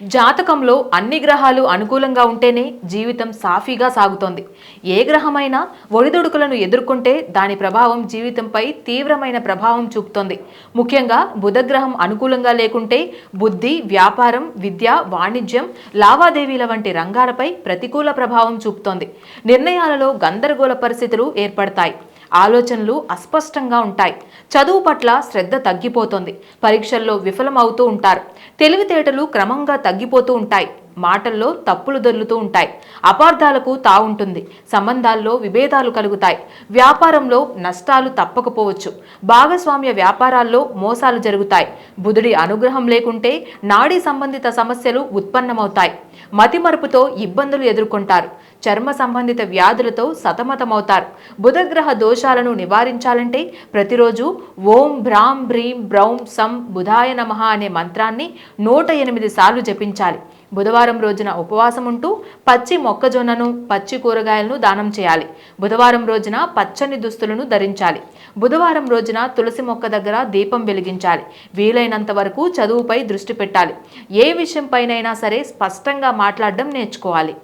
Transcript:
జాతకంలో అన్ని గ్రహాలు అనుకూలంగా ఉంటేనే జీవితం సాఫీగా సాగుతోంది. ఏ గ్రహమైనా ఒడిదుడుకులను ఎదుర్కొంటే దాని ప్రభావం జీవితంపై తీవ్రమైన ప్రభావం చూపుతోంది. ముఖ్యంగా బుధగ్రహం అనుకూలంగా లేకుంటే బుద్ధి వ్యాపారం విద్య వాణిజ్యం లావాదేవీల వంటి రంగాలపై ప్రతికూల ప్రభావం చూపుతోంది. నిర్ణయాలలో గందరగోళ పరిస్థితులు ఏర్పడతాయి. ఆలోచనలు అస్పష్టంగా ఉంటాయి. చదువు పట్ల శ్రద్ధ తగ్గిపోతుంది. పరీక్షల్లో విఫలమవుతూ ఉంటారు. తెలివితేటలు క్రమంగా తగ్గిపోతూ ఉంటాయి. మాటల్లో తప్పులు దొర్లుతూ ఉంటాయి. అపార్థాలకు తావుంటుంది. సంబంధాల్లో విభేదాలు కలుగుతాయి. వ్యాపారంలో నష్టాలు తప్పకపోవచ్చు. భాగస్వామ్య వ్యాపారాల్లో మోసాలు జరుగుతాయి. బుధుడి అనుగ్రహం లేకుంటే నాడీ సంబంధిత సమస్యలు ఉత్పన్నమవుతాయి. మతిమరుపుతో ఇబ్బందులు ఎదుర్కొంటారు. చర్మ సంబంధిత వ్యాధులతో సతమతమవుతారు. బుధగ్రహ దోషాలను నివారించాలంటే ప్రతిరోజు ఓం భ్రాం భ్రీం బ్రౌం సం బుధాయ నమః అనే మంత్రాన్ని నూట ఎనిమిది సార్లు జపించాలి. బుధవారం రోజున ఉపవాసం ఉంటూ పచ్చి మొక్కజొన్నను పచ్చి కూరగాయలను దానం చేయాలి. బుధవారం రోజున పచ్చని దుస్తులను ధరించాలి. బుధవారం రోజున తులసి మొక్క దగ్గర దీపం వెలిగించాలి. వీలైనంత వరకు చదువుపై దృష్టి పెట్టాలి. ఏ విషయంపైనైనా సరే స్పష్టంగా మాట్లాడడం నేర్చుకోవాలి.